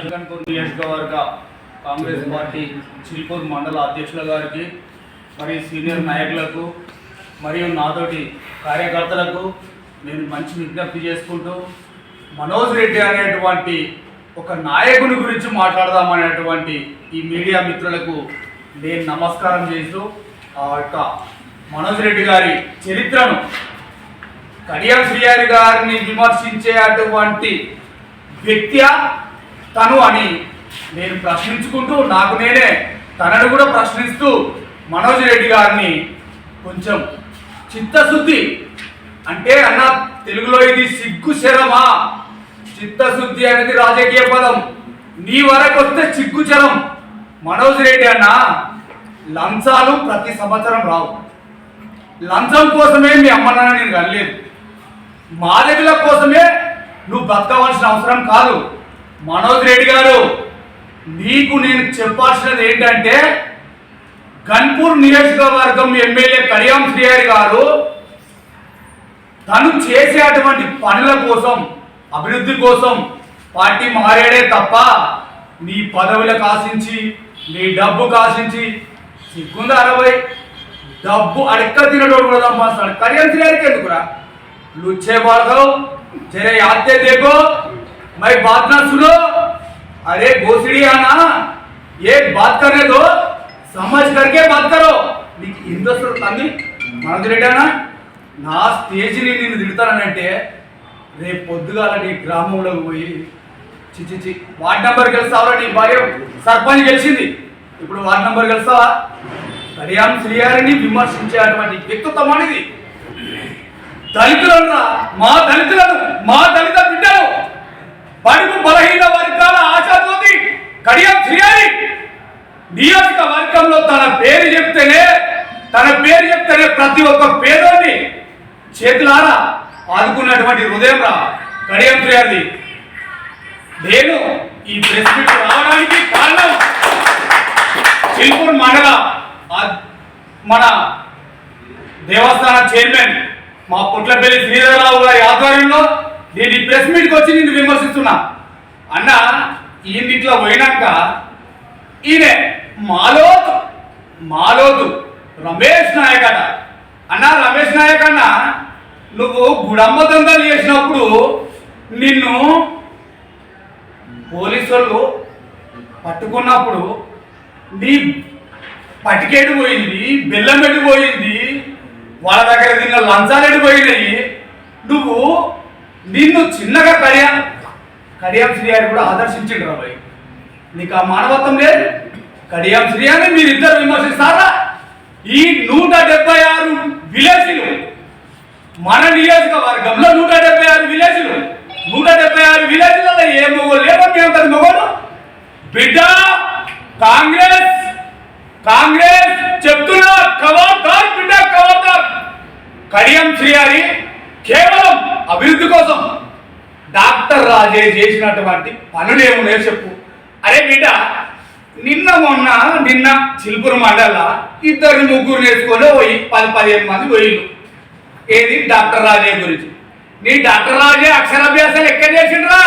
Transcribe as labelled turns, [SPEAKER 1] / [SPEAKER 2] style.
[SPEAKER 1] వెల్కన్పూర్ నియోజకవర్గ కాంగ్రెస్ పార్టీ చిల్పూర్ మండల అధ్యక్షుల గారికి మరియు సీనియర్ నాయకులకు మరియు నాతోటి కార్యకర్తలకు నేను మంచి విజ్ఞప్తి చేసుకుంటూ మనోజ్ రెడ్డి అనేటువంటి ఒక నాయకుని గురించి మాట్లాడదామనేటువంటి ఈ మీడియా మిత్రులకు నేను నమస్కారం చేస్తూ ఆ యొక్క మనోజ్ రెడ్డి గారి చరిత్రను కడియం శ్రీయారి గారిని విమర్శించే అటువంటి వ్యక్తి తను అని నేను ప్రశ్నించుకుంటూ నాకు నేనే తనను కూడా ప్రశ్నిస్తూ మనోజ్ రెడ్డి గారిని కొంచెం చిత్తశుద్ధి అంటే అన్న తెలుగులో ఇది సిగ్గు శరమా? చిత్తశుద్ధి అనేది రాజకీయ పదం. నీ వరకు వస్తే సిగ్గు శరం. మనోజ్ రెడ్డి అన్న లంచాలు ప్రతి సంవత్సరం రావు. లంచం కోసమే మీ అమ్మ నాన్న నేను కలలేదు మాదకుల కోసమే నువ్వు బతకవలసిన అవసరం కాదు. మనోజ్ రెడ్డి గారు నీకు నేను చెప్పాల్సినది ఏంటంటే కన్పూర్ నియోజకవర్గం ఎమ్మెల్యే కళ్యాణ్ శ్రీహరి గారు తను చేసే అటువంటి పనుల కోసం అభివృద్ధి కోసం పార్టీ మారాడే తప్ప నీ పదవులు కాసించి నీ డబ్బు కాశించి సిగ్గుంది అరవై? డబ్బు అడక్క తినడం కూడా సంపాదిస్తాడు కడియం శ్రీహరికి ఎందుకురా? లుచ్చే పడతావు చరే యాత్తే దేగో से देखो मैं बात ना सुनो अरे भोसड़ी आना ये बात करने दो समझ करके बात करो నీకు హిందూస్తులు తమ్మి మనది రెడ్డానా నా స్టేజ్ని నేను తిడతానంటే రేపు పొద్దుగాల నీ గ్రామంలోకి పోయి చిచి చి వార్డ్ నెంబర్ గెలుస్తావరా నీ భార్య సర్పంచ్ గెలిచింది ఇప్పుడు వార్డ్ నెంబర్ గెలుస్తావా కడియాం శ్రీహారిని విమర్శించేటువంటి వ్యక్తిత్వం అనేది దళితులరా మా దళితులను మా దళిత బిడ్డలు బడుగు బలహీన వర్గాల ఆశాజ్యోతి కడియం శ్రీహరి నియోజకవర్గంలో తన పేరు చెప్తేనే తన పేరు చెప్తేనే ప్రతి ఒక్క పేదోని చేతులారా ఆదుకున్నటువంటి హృదయం రా కడియం చేయాలి. నేను ఈ ప్రెస్ మీట్ రావడానికి కారణం చిల్పూర్ మండల మన దేవస్థాన చైర్మన్ మా పుట్లపల్లి శ్రీధరరావు గారి ఆధ్వర్యంలో నేను ఈ ప్రెస్ మీట్కి వచ్చి నిన్ను విమర్శిస్తున్నా. అన్న ఈయన ఇట్లా పోయినాక ఈయన మాలోతు మాలోతు రమేష్ నాయక్ అట. అన్న రమేష్ నాయక్ అన్న నువ్వు గుడమ్మ దొంగలు చేసినప్పుడు నిన్ను పోలీసు వాళ్ళు పట్టుకున్నప్పుడు నీ పటికేడు పోయింది బెల్లం ఎటు పోయింది వాళ్ళ దగ్గర తిన్న లంచాలు పోయినాయి నువ్వు నిన్ను చిన్నగా కడియా కడియాం శ్రీయాని కూడా ఆదర్శించండి రాబాయ్ నీకు ఆ మానవత్వం లేదు. కడియాం శ్రీయాని మీరిద్దరు విమర్శిస్తారా? ఈ నూట డెబ్బై ఆరు విలేజ్లు మన నియోజకవర్గంలో నూట డెబ్బై ఆరు విలేజ్లు నూట డెబ్బై ఆరు విలేజ్లలో ఏ మొగోలు లేవో మేము తన బిడ్డ కాంగ్రెస్ కాంగ్రెస్ చెప్తున్నారు కవార్దార్ బిడ్డ కవార్దార్ కడియం శ్రీహరి కేవలం అభివృద్ధి కోసం డాక్టర్ చేసినటువంటి పనులు ఏమున్నాయో చెప్పు. అరే బిడ్డ నిన్న మొన్న నిన్న చిలుపురు మండల ఇద్దరు ముగ్గురు నేర్చుకొని పోయి పది పదిహేను మంది పోయిళ్ళు. ఏది? డాక్టర్ రాజే గురించి. నీ డాక్టర్ రాజే అక్షరాభ్యాసాలు ఎక్కడ చేసిండ్రా?